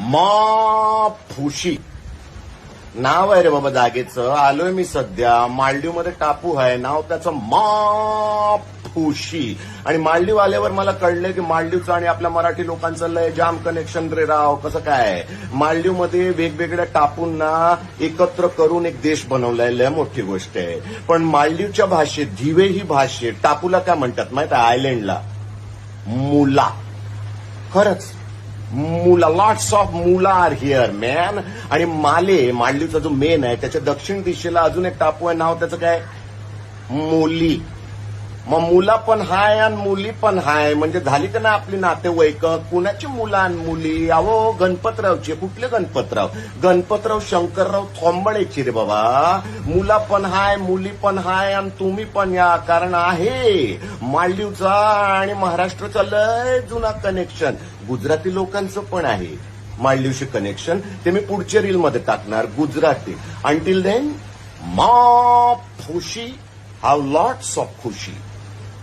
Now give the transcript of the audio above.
मा फुशी. नाव आहे रे बाबा जागेचं. आलोय मी सध्या. मालदीवमध्ये टापू आहे. नाव त्याचं माफुशी आणि मालदीव आल्यावर मला कळलं की मालदीवचं आणि आपल्या मराठी लोकांचं लय जाम कनेक्शन रे राव. कसं काय? मालदीवमध्ये वेगवेगळ्या टापूंना एकत्र करून एक देश बनवलाय. लय मोठी गोष्ट आहे. पण मालदीवच्या भाषेत धिवे ही भाषेत टापूला काय म्हणतात? माहीत आहे? आयलंडला. मुला. खरंच. मुला लॉट्स ऑफ मुला आर हिअर मॅन आणि माले मालदीवचा जो मेन आहे त्याच्या दक्षिण दिशेला अजून एक टापू आहे नाव त्याचं काय? मोली. मग मुला पण हाय आणि मुली पण हाय. म्हणजे झाली का ना आपली नातेवाईक? कुणाची मुलं आणि मुली? अहो गणपतरावचे. कुठले गणपतराव? गणपतराव शंकरराव थोंबळेची रे बाबा. मुला पण हाय मुली पण हाय आणि तुम्ही पण या. कारण आहे मालदीवचा आणि महाराष्ट्राचा लय जुना कनेक्शन गुजराती लोकांचं पण आहे मालदीवशी कनेक्शन ते मी पुढच्या रीलमध्ये टाकणार. गुजराती. अंटील देन मा खुशी हॅव लॉट्स ऑफ खुशी.